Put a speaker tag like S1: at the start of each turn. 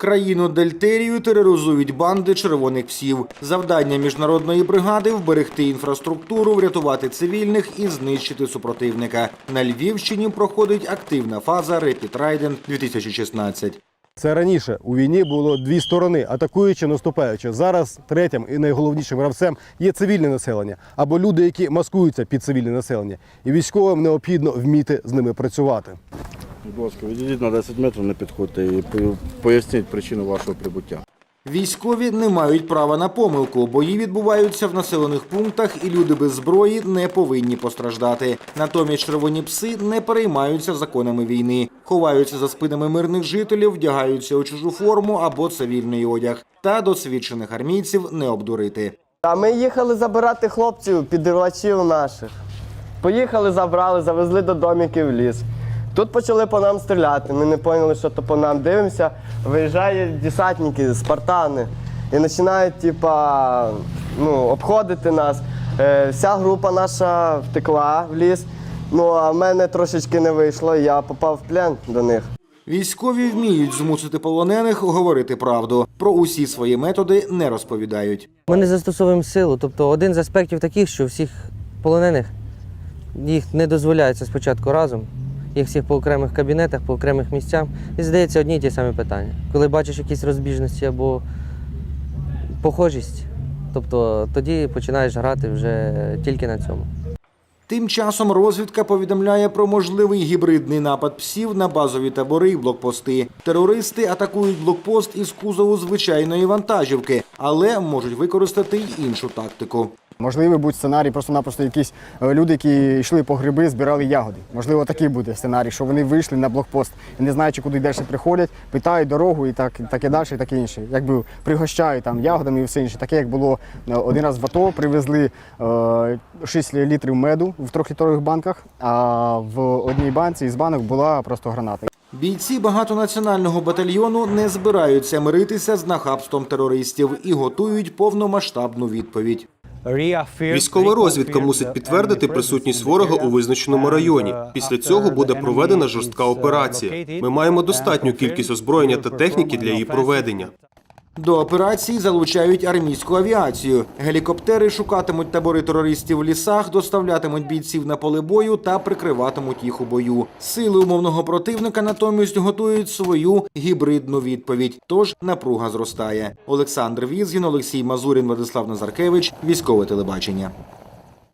S1: Країну Дельтерію тероризують банди червоних псів. Завдання міжнародної бригади вберегти інфраструктуру, врятувати цивільних і знищити супротивника. На Львівщині проходить активна фаза Trident 2016.
S2: Це раніше у війні було дві сторони, атакуючи, наступаючи. Зараз третім і найголовнішим гравцем є цивільне населення або люди, які маскуються під цивільне населення. І військовим необхідно вміти з ними працювати.
S3: Будь ласка, відійдіть на 10 метрів, не підходьте і поясніть причину вашого прибуття.
S1: Військові не мають права на помилку. Бої відбуваються в населених пунктах, і люди без зброї не повинні постраждати. Натомість червоні пси не переймаються законами війни, ховаються за спинами мирних жителів, вдягаються у чужу форму або цивільний одяг. Та досвідчених армійців не обдурити.
S4: А ми їхали забирати хлопців, підривачів наших. Поїхали, забрали, завезли до домиків в ліс. Тут почали по нам стріляти. Ми не поняли, що то по нам дивимося. Виїжджають десантники, спартани і починають, типа, ну, обходити нас. Е, вся група наша втекла в ліс. Ну, а в мене трошечки не вийшло, я попав в плен до них.
S1: Військові вміють змусити полонених говорити правду. Про усі свої методи не розповідають.
S5: Ми не застосовуємо силу. Тобто один з аспектів таких, що всіх полонених їх не дозволяється спочатку разом, їх всіх по окремих кабінетах, по окремих місцях. І здається одні й ті самі питання. Коли бачиш якісь розбіжності або похожість, тобто тоді починаєш грати вже тільки на цьому.
S1: Тим часом розвідка повідомляє про можливий гібридний напад псів на базові табори і блокпости. Терористи атакують блокпост із кузову звичайної вантажівки, але можуть використати й іншу тактику.
S6: Можливий будь сценарій, просто-напросто якісь е, люди, які йшли по гриби, збирали ягоди. Можливо, такий буде сценарій, що вони вийшли на блокпост не знаючи, куди далі приходять, питають дорогу і так, так і далі, і таке інше. Якби пригощають там ягодами і все інше. Таке, як було е, один раз в АТО, привезли е, 6 літрів меду в трьохлітрових банках, а в одній банці із банок була просто граната.
S1: Бійці багатонаціонального батальйону не збираються миритися з нахабством терористів і готують повномасштабну відповідь.
S7: Військова розвідка мусить підтвердити присутність ворога у визначеному районі. Після цього буде проведена жорстка операція. Ми маємо достатню кількість озброєння та техніки для її проведення.
S1: До операції залучають армійську авіацію. Гелікоптери шукатимуть табори терористів в лісах, доставлятимуть бійців на поле бою та прикриватимуть їх у бою. Сили умовного противника натомість готують свою гібридну відповідь. Тож напруга зростає. Олександр Візгін, Олексій Мазурін, Владислав Назаркевич, військове телебачення.